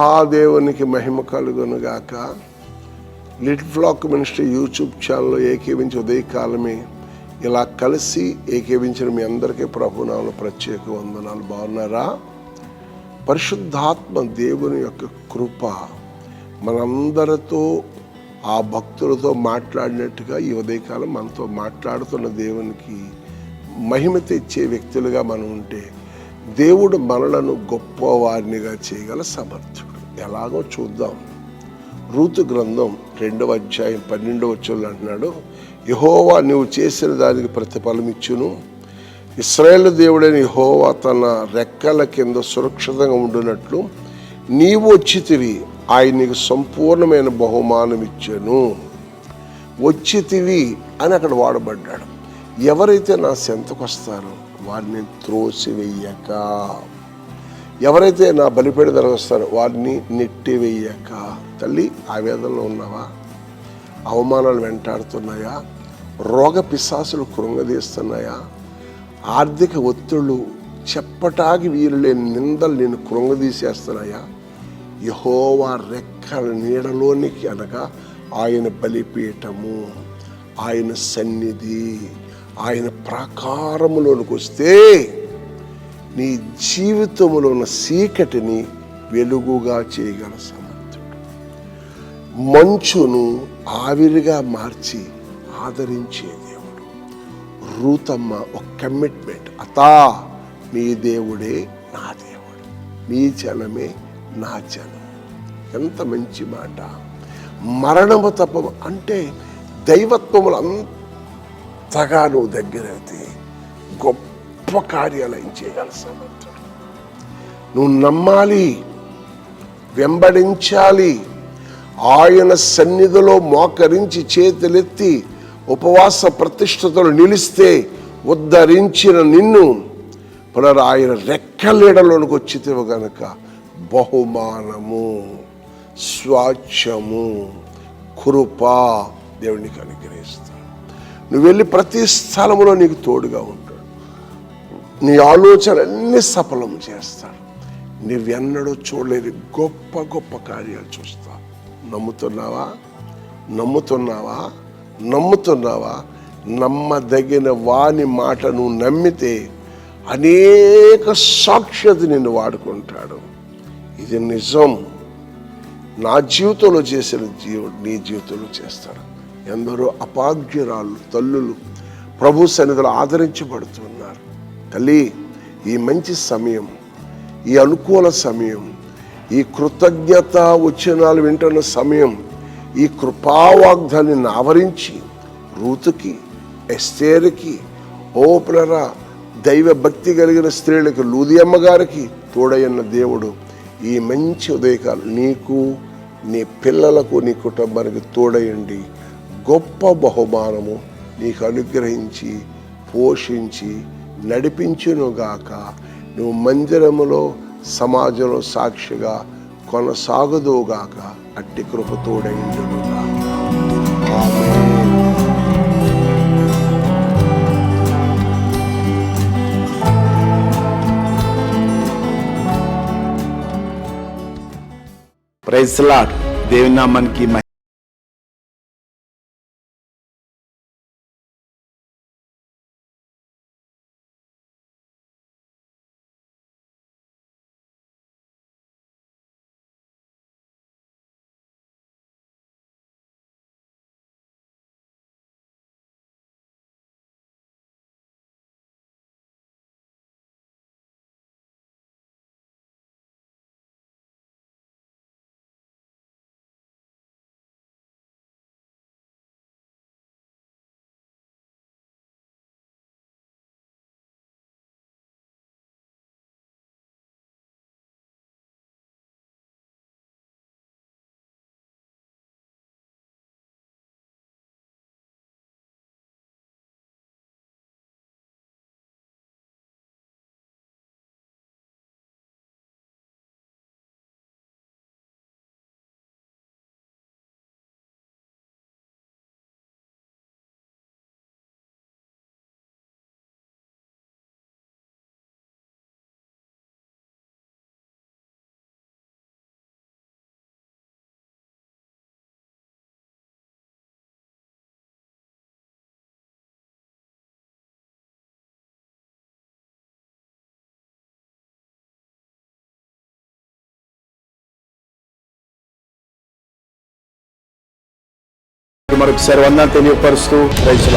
మహాదేవునికి మహిమ కలుగునుగాక. Little flax minister YouTube ఛానల్లో ఏకీవించి ఉదయకాలమే ఇలా కలిసి ఏకీవించిన మీ అందరికీ ప్రభునామలు ప్రత్యేక వందనాలు. బాగున్నారా? పరిశుద్ధాత్మ దేవుని యొక్క కృప మనందరితో ఆ భక్తులతో మాట్లాడినట్టుగా ఈ ఉదయకాలం మనతో మాట్లాడుతున్న దేవునికి మహిమ తెచ్చే వ్యక్తులుగా మనం ఉంటే దేవుడు మనలను గొప్పవారినిగా చేయగల సమర్థుడు. ఎలాగో చూద్దాం. రూతు గ్రంథం రెండవ అధ్యాయం పన్నెండవ వచ్చులు అంటున్నాడు యహోవా నువ్వు చేసిన దానికి ప్రతిఫలం ఇచ్చును. ఇస్రాయేల్ దేవుడైన యహోవా తన రెక్కల కింద సురక్షితంగా ఉండినట్లు నీవు వచ్చితివి ఆయన నీకు సంపూర్ణమైన బహుమానం ఇచ్చాను. వచ్చితివి అని అక్కడ వాడబడ్డాడు. ఎవరైతే నా సెంతకు వస్తారో వారిని త్రోసివెయ్యక ఎవరైతే నా బలిపేడ ధరస్తారో వారిని నెట్టివేయక. తల్లి ఆవేదనలో ఉన్నావా? అవమానాలు వెంటాడుతున్నాయా? రోగ పిశాసులు కృంగదీస్తున్నాయా? ఆర్థిక ఒత్తిళ్ళు చెప్పటాకి వీరులేని నిందలు నేను కృంగదీసేస్తున్నాయా? యహోవా రెక్కల నీడలోనికి అనగా ఆయన బలిపీఠము ఆయన సన్నిధి. ఆయన ప్రాకారములోనికి వస్తే నీ జీవితంలో ఉన్న చీకటిని వెలుగుగా చేయగల సమర్థుడు. మంచును ఆవిరిగా మార్చి ఆదరించే దేవుడు. రూతమ్మ ఒక కమిట్మెంట్ అతా మీ దేవుడే నా దేవుడు. మీ జనమే నా జనం. ఎంత మంచి మాట. మరణము తప్ప అంటే దైవత్వములు అంతగా నువ్వు దగ్గరైతే గొప్ప కార్యాలు ఆయన నువ్వు నమ్మాలి వెంబడించాలి ఆయన సన్నిధిలో మోకరించి చేతులెత్తి ఉపవాస ప్రతిష్టతలు నిలిస్తే ఉద్ధరించిన నిన్ను పునరు ఆయన రెక్కలీడలోనికి వచ్చితేవు గనక బహుమానము స్వాచ్ఛము కృప దేవునికి అనుగ్రహిస్తాడు నువ్వు వెళ్ళి ప్రతి స్థలంలో నీకు తోడుగా ఉంటాడు. నీ ఆలోచనలన్నీ సఫలం చేస్తాడు. నువ్వెన్నడూ చూడలేని గొప్ప గొప్ప కార్యాలు చూస్తా. నమ్ముతున్నావా? నమ్ముతున్నావా? నమ్ముతున్నావా? నమ్మదగిన వాని మాట నువ్వు నమ్మితే అనేక సాక్ష్యత నిన్ను వాడుకుంటాడు. ఇది నిజం. నా జీవితంలో చేసిన జీవుడు నీ జీవితంలో చేస్తాడు. ఎందరో అపాగ్యురాలు తల్లులు ప్రభు సన్నిధిలో ఆదరించబడుతున్నారు. తల్లి ఈ మంచి సమయం ఈ అనుకూల సమయం ఈ కృతజ్ఞత వచ్చినాలు వింటున్న సమయం ఈ కృపావాగ్దాన్ని ఆవరించి రూతుకి ఎస్తేరుకి ఓపులరా దైవ భక్తి కలిగిన స్త్రీలకు లూదియమ్మ గారికి తోడైన దేవుడు ఈ మంచి ఉదయకాలు నీకు నీ పిల్లలకు నీ కుటుంబానికి తోడయండి. గొప్ప బహుమానము నీకు అనుగ్రహించి పోషించి నడిపించునుగాక. నువ్వు మందిరములో సమాజంలో సాక్షిగా కొనసాగుదువుగాక. అట్టి కృప ప్రైజ్లాడ్ ఆమేన్. మహిమ మరొకసారి వందలు తెలియపరుస్తూ ప్రైజ్